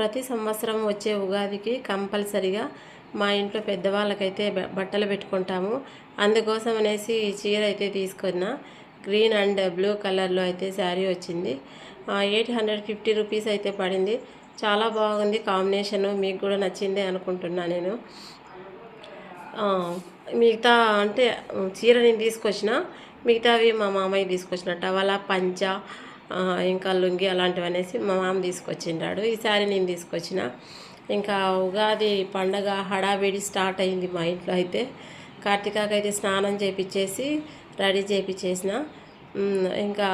ప్రతి సంవత్సరం వచ్చే ఉగాదికి కంపల్సరిగా మా ఇంట్లో పెద్దవాళ్ళకైతే బ- బట్టలు పెట్టుకుంటాము. అందుకోసం అనేసి ఈ చీర అయితే తీసుకున్నా. గ్రీన్ అండ్ బ్లూ కలర్లో అయితే శారీ వచ్చింది. ఎయిట్ హండ్రెడ్ ఫిఫ్టీ రూపీస్ అయితే పడింది. చాలా బాగుంది కాంబినేషన్. మీకు కూడా నచ్చిందే అనుకుంటున్నా నేను. మిగతా అంటే చీర నేను తీసుకొచ్చిన మిగతావి మా మామయ్య తీసుకొచ్చిన టవల పంచ ఇంకా లుంగి అలాంటివి అనేసి మా మామ తీసుకొచ్చిండాడు. ఈసారి నేను తీసుకొచ్చిన. ఇంకా ఉగాది పండగ హడావిడి స్టార్ట్ అయింది మా ఇంట్లో అయితే. కార్తీకాకి అయితే స్నానం చేపించేసి రెడీ చేపించేసిన ఇంకా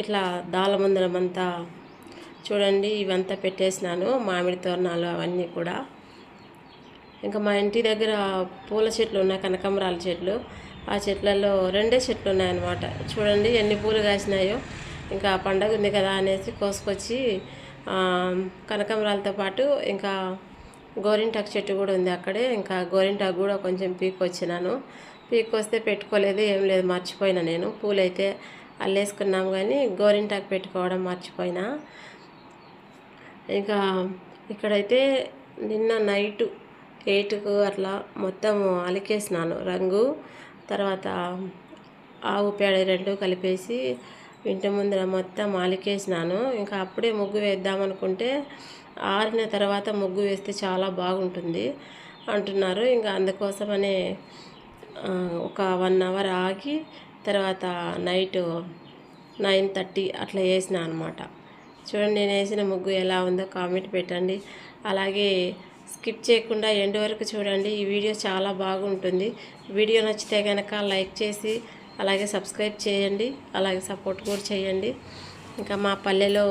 ఇట్లా దాళమందరం అంతా చూడండి ఇవంతా పెట్టేసినాను మామిడి తోరణాలు అవన్నీ కూడా. ఇంకా మా ఇంటి దగ్గర పూల చెట్లు ఉన్నాయి కనకాంబరాల చెట్లు. ఆ చెట్లలో రెండే చెట్లు ఉన్నాయన్నమాట. చూడండి ఎన్ని పూలు కాసినాయో. ఇంకా పండగ ఉంది కదా అనేసి కోసుకొచ్చి కనకాంబరాలతో పాటు ఇంకా గోరింటాకు చెట్టు కూడా ఉంది అక్కడే. ఇంకా గోరింటాకు కూడా కొంచెం పీక్కొచ్చినాను పీక్కొస్తే పెట్టుకోలేదు ఏం లేదు మర్చిపోయినా నేను. పూలైతే అల్లేసుకున్నాం కానీ గోరింటాకు పెట్టుకోవడం మర్చిపోయినా. ఇంకా ఇక్కడైతే నిన్న నైటు ఎయిట్కు అట్లా మొత్తం అలికేసినాను రంగు. తర్వాత ఆవు పేడ రెండు కలిపేసి ఇంటి ముందర మొత్తం అలికేసినాను ఇంకా అప్పుడే ముగ్గు వేద్దామనుకుంటే ఆరిన తర్వాత ముగ్గు వేస్తే చాలా బాగుంటుంది అంటున్నారు. ఇంకా అందుకోసమనే ఒక వన్ అవర్ ఆగి తర్వాత నైట్ నైన్ థర్టీ అట్లా వేసిన అనమాట చూడండి నేను వేసిన ముగ్గు ఎలా ఉందో కామెంట్ పెట్టండి. అలాగే స్కిప్ చేయకుండా ఎండ్ వరకు చూడండి. ఈ వీడియో చాలా బాగుంటుంది. వీడియో నచ్చితే కనుక లైక్ చేసి అలాగే సబ్స్క్రైబ్ చేయండి అలాగే సపోర్ట్ కూడా చేయండి. ఇంకా మా పల్లెలో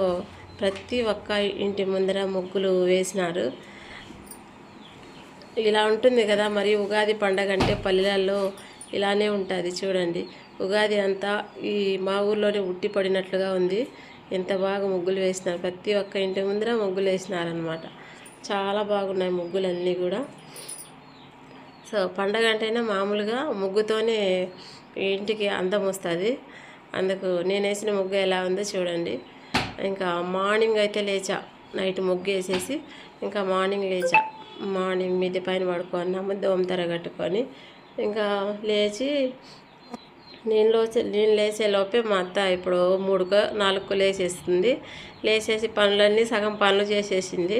ప్రతి ఒక్క ఇంటి ముందర ముగ్గులు వేసినారు. ఇలా ఉంటుంది కదా మరి ఉగాది పండగ అంటే పల్లెలలో ఇలానే ఉంటుంది చూడండి. ఉగాది అంతా ఈ మా ఊర్లోనే ఉట్టి పడినట్లుగా ఉంది. ఎంత బాగా ముగ్గులు వేసినారు. ప్రతి ఒక్క ఇంటి ముందర ముగ్గులు వేసినారనమాట చాలా బాగున్నాయి ముగ్గులన్నీ కూడా. సో పండగ అంటేనే మామూలుగా ముగ్గుతోనే ఇంటికి అందం వస్తుంది. అందుకు నేను వేసిన ముగ్గు ఎలా ఉందో చూడండి. ఇంకా మార్నింగ్ అయితే లేచా. నైట్ ముగ్గు వేసేసి ఇంకా మార్నింగ్ లేచా. మార్నింగ్ మిద్దె పైన పడుకున్నాము దోమతెర కట్టుకొని ఇంకా లేచి నేను లేచే నేను లేచే లోపే మా అత్త ఇప్పుడు మూడుకో నాలుగుకో లేచేస్తుంది. లేచేసి పనులన్నీ సగం పనులు చేసేసింది.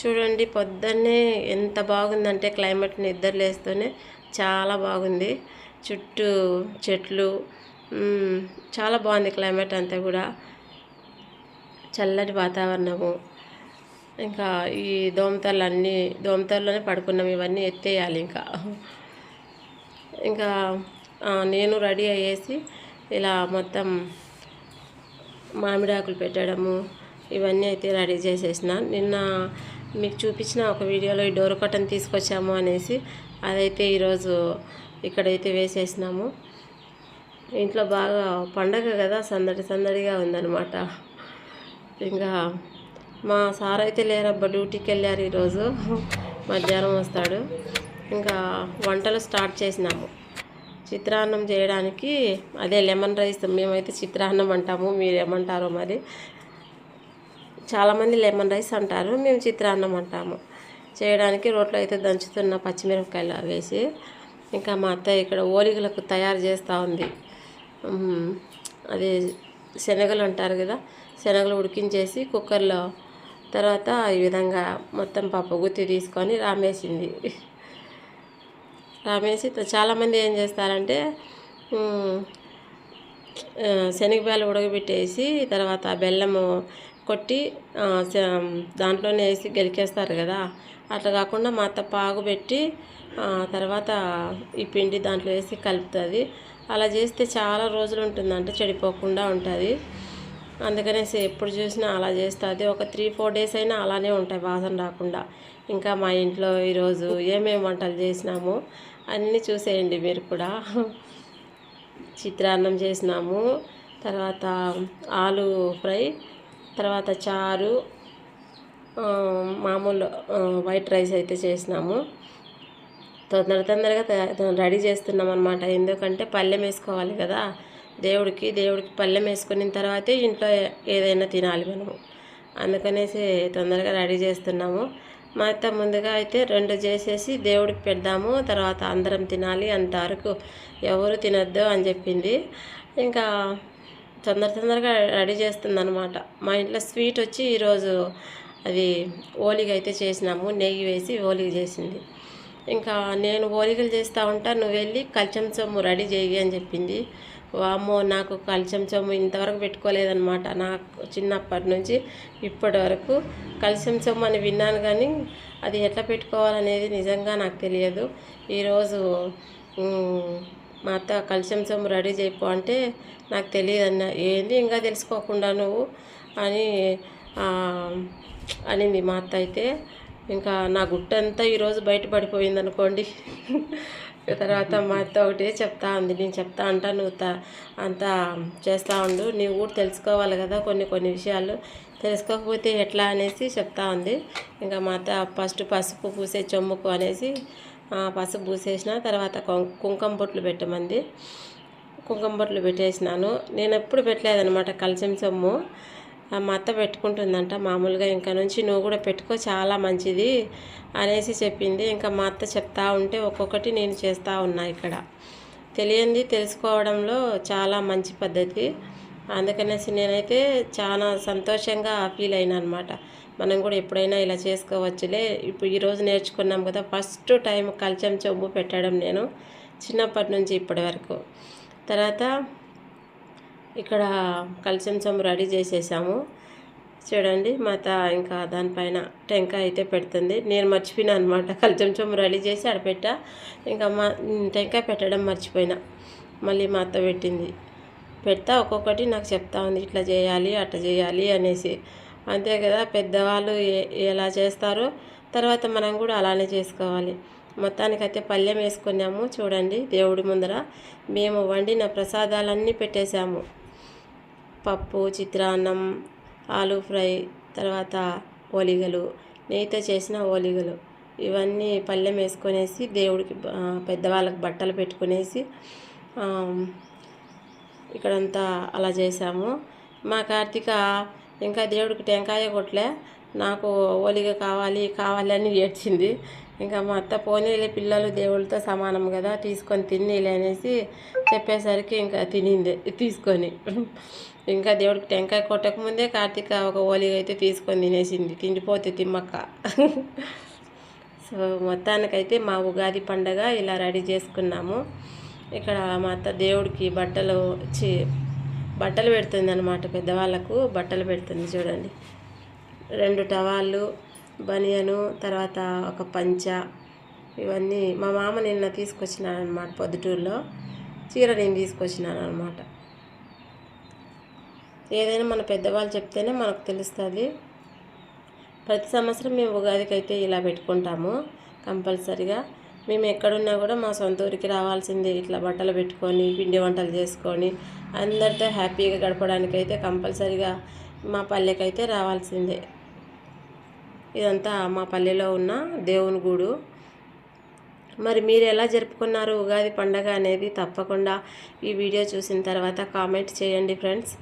చూడండి పొద్దున్నే ఎంత బాగుందంటే క్లైమేట్ నిద్ర లేస్తూనే చాలా బాగుంది. చుట్టూ చెట్లు చాలా బాగుంది క్లైమేట్ అంతా కూడా. చల్లటి వాతావరణము. ఇంకా ఈ దోమతలు అన్నీ దోమతల్లోనే పడుకున్నాం ఇవన్నీ ఎత్తేయాలి ఇంకా. ఇంకా నేను రెడీ అయ్యేసి ఇలా మొత్తం మామిడాకులు పెట్టడము ఇవన్నీ అయితే రెడీ చేసేసిన. నిన్న మీకు చూపించిన ఒక వీడియోలో ఈ డోర్ కట్టన్ తీసుకొచ్చాము అనేసి అదైతే ఈరోజు ఇక్కడైతే వేసేసినాము. ఇంట్లో బాగా పండగ కదా సందడి సందడిగా ఉందన్నమాట. ఇంకా మా సార్ అయితే లేరబ్బా డ్యూటీకి వెళ్ళారు ఈరోజు. మధ్యాహ్నం వస్తాడు. ఇంకా వంటలు స్టార్ట్ చేసినాము. చిత్రాన్నం చేయడానికి అదే లెమన్ రైస్ మేమైతే చిత్రాన్నం అంటాము మీరు ఏమంటారో మరి. చాలామంది లెమన్ రైస్ అంటారు మేము చిత్రాన్నం అంటాము. చేయడానికి రోట్లో అయితే దంచుతున్న పచ్చిమిరపకాయలు వేసి ఇంకా మా అత్తయ్య ఇక్కడ ఓలిగలకు తయారు చేస్తూ ఉంది. అది శనగలు అంటారు కదా శనగలు ఉడికించేసి కుక్కర్లో తర్వాత ఈ విధంగా మొత్తం పప్పు గుత్తి తీసుకొని రామేసింది. రామేసి చాలామంది ఏం చేస్తారంటే ఉమ్, శనగపాయలు ఉడకబెట్టేసి తర్వాత బెల్లము కొట్టి దాంట్లోనే వేసి గెలికేస్తారు కదా. అట్లా కాకుండా మా అత్త పాగు పెట్టి తర్వాత ఈ పిండి దాంట్లో వేసి కలుపుతుంది. అలా చేస్తే చాలా రోజులు ఉంటుందంటే చెడిపోకుండా ఉంటుంది. అందుకనేసి ఎప్పుడు చూసినా అలా చేస్తుంది. ఒక త్రీ ఫోర్ డేస్ అయినా అలానే ఉంటాయి వాసన రాకుండా. ఇంకా మా ఇంట్లో ఈరోజు ఏమేమి వంటలు చేసినాము అన్నీ చూసేయండి మీరు కూడా. చిత్రాన్నం చేసినాము తర్వాత ఆలు ఫ్రై తర్వాత చారు మామూలు వైట్ రైస్ అయితే చేసినాము. తొందర తొందరగా రెడీ చేస్తున్నాం అనమాట ఎందుకంటే పళ్ళెం వేసుకోవాలి కదా. దేవుడికి దేవుడికి పళ్ళెం వేసుకున్న తర్వాతే ఇంట్లో ఏదైనా తినాలి మనము. అందుకనేసి తొందరగా రెడీ చేస్తున్నాము. మా అత్త ముందుగా అయితే రెండు చేసేసి దేవుడికి పెడదాము. తర్వాత అందరం తినాలి అంతవరకు ఎవరు తినొద్దు అని చెప్పింది. ఇంకా తొందర తొందరగా రెడీ చేస్తుంది అనమాట మా ఇంట్లో స్వీట్ వచ్చి ఈరోజు అది ఓలిగ అయితే చేసినాము. నెయ్యి వేసి ఓలిగ చేసింది. ఇంకా నేను ఓలిగలు చేస్తూ ఉంటా నువ్వు వెళ్ళి కల్చం సొమ్ము రెడీ చేయి అని చెప్పింది. వామ్మో నాకు కల్చం సొమ్ము ఇంతవరకు పెట్టుకోలేదనమాట నాకు చిన్నప్పటి నుంచి ఇప్పటి వరకు కల్చం సొమ్ము అని విన్నాను కానీ అది ఎట్లా పెట్టుకోవాలనేది నిజంగా నాకు తెలియదు. ఈరోజు మా అత్త కలిసం సొమ్ము రెడీ చేయపో అంటే నాకు తెలియదు అన్న ఏంది ఇంకా తెలుసుకోకుండా నువ్వు? అని అనింది మా అత్త అయితే. ఇంకా నా గుట్టంతా ఈరోజు బయటపడిపోయింది అనుకోండి. తర్వాత మా అత్త ఒకటే చెప్తా ఉంది. నేను చెప్తా అంటా నువ్వు త- అంతా చేస్తూ ఉండు. నీవు కూడా తెలుసుకోవాలి కదా కొన్ని కొన్ని విషయాలు. తెలుసుకోకపోతే ఎట్లా అనేసి చెప్తా ఉంది. ఇంకా మా అత్త ఫస్ట్ పసుపు పూసే చెమ్ముకు అనేసి పసుపు పూసేసిన తర్వాత కుం- కుంకుమ బొట్లు పెట్టమంది. కుంకుమ బొట్లు పెట్టేసినాను. నేను ఎప్పుడు పెట్టలేదనమాట కలిసిం సొమ్ము. ఆ మా అత్త పెట్టుకుంటుందంట మామూలుగా. ఇంకా నుంచి నువ్వు కూడా పెట్టుకో చాలా మంచిది అనేసి చెప్పింది. ఇంకా మా అత్త చెప్తా ఉంటే ఒక్కొక్కటి నేను చేస్తూ ఉన్నా ఇక్కడ. తెలియంది తెలుసుకోవడంలో చాలా మంచి పద్ధతి. అందుకనేసి నేనైతే చాలా సంతోషంగా ఫీల్ అయినా అనమాట మనం కూడా ఎప్పుడైనా ఇలా చేసుకోవచ్చులే. ఇప్పుడు ఈరోజు నేర్చుకున్నాం కదా ఫస్ట్ టైం కల్చం చెంబు పెట్టడం నేను చిన్నప్పటి నుంచి ఇప్పటి వరకు. తర్వాత ఇక్కడ కల్చం చెంబు రెడీ చేసేసాము. చూడండి మాత ఇంకా దానిపైన టెంకాయ అయితే పెడుతుంది. నేను మర్చిపోయినా అనమాట కల్చం చెంబు రెడీ చేసి ఆడ పెట్టా. ఇంకా మా టెంకాయ పెట్టడం మర్చిపోయినా. మళ్ళీ మా అత్త పెట్టింది. పెడతా ఒక్కొక్కటి నాకు చెప్తా ఉంది. ఇట్లా చేయాలి అట్లా చేయాలి అనేసి. అంతే కదా పెద్దవాళ్ళు ఎలా చేస్తారో. తర్వాత మనం కూడా అలానే చేసుకోవాలి. మొత్తానికైతే పళ్ళెం వేసుకున్నాము చూడండి దేవుడి ముందర. మేము వండిన ప్రసాదాలన్నీ పెట్టేశాము. పప్పు చిత్రాన్నం ఆలు ఫ్రై తర్వాత ఓలిగలు నెయ్యితో చేసిన ఓలిగలు. ఇవన్నీ పళ్ళెం వేసుకొనేసి దేవుడికి పెద్దవాళ్ళకి బట్టలు పెట్టుకునేసి ఇక్కడంతా అలా చేసాము మా కార్తీక ఇంకా దేవుడికి టెంకాయ కొట్లే. నాకు ఓలిగ కావాలి కావాలి అని ఏడ్చింది. ఇంకా మా అత్త పోనీలే పిల్లలు దేవుళ్ళతో సమానం కదా తీసుకొని తిన్నీలే అనేసి చెప్పేసరికి ఇంకా తినింది తీసుకొని. ఇంకా దేవుడికి టెంకాయ కొట్టక ముందే కార్తీక ఒక ఓలిగ అయితే తీసుకొని తినేసింది. తిండిపోతే తిమ్మక్క. సో మొత్తానికైతే మా ఉగాది పండగ ఇలా రెడీ చేసుకున్నాము. ఇక్కడ మా అత్త దేవుడికి బట్టలు చి బట్టలు పెడుతుంది అనమాట పెద్దవాళ్ళకు బట్టలు పెడుతుంది చూడండి. రెండు టవాళ్ళు బనియను తర్వాత ఒక పంచ ఇవన్నీ మా మామ నిన్న తీసుకొచ్చినాను అనమాట పొద్దుటూరులో. చీర నేను తీసుకొచ్చినాను అనమాట ఏదైనా మన పెద్దవాళ్ళు చెప్తేనే మనకు తెలుస్తుంది. ప్రతి సంవత్సరం మేము ఉగాదికి అయితే ఇలా పెట్టుకుంటాము కంపల్సరిగా. మేము ఎక్కడున్నా కూడా మా సొంత ఊరికి రావాల్సిందే. ఇట్లా బట్టలు పెట్టుకొని పిండి వంటలు చేసుకొని అందరితో హ్యాపీగా గడపడానికి అయితే కంపల్సరిగా మా పల్లెకైతే రావాల్సిందే. ఇదంతా మా పల్లెలో ఉన్న దేవుని గుడు. మరి మీరు ఎలా జరుపుకున్నారు ఉగాది పండగ అనేది తప్పకుండా ఈ వీడియో చూసిన తర్వాత కామెంట్ చేయండి ఫ్రెండ్స్.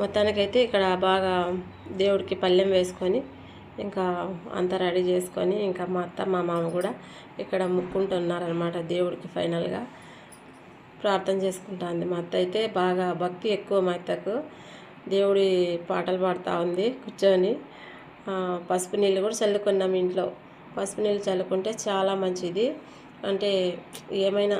మొత్తానికైతే ఇక్కడ బాగా దేవుడికి పళ్ళెం వేసుకొని ఇంకా అంతా రెడీ చేసుకొని ఇంకా మా అత్త మా మామ కూడా ఇక్కడ ముక్కుంటున్నారనమాట దేవుడికి ఫైనల్గా. ప్రార్థన చేసుకుంటుంది. మా అత్త అయితే బాగా భక్తి ఎక్కువ మా అత్తకు. దేవుడి పాటలు పాడుతూ ఉంది కూర్చొని. పసుపు నీళ్ళు కూడా చల్లుకున్నాం ఇంట్లో. పసుపు నీళ్ళు చల్లుకుంటే చాలా మంచిది. అంటే ఏమైనా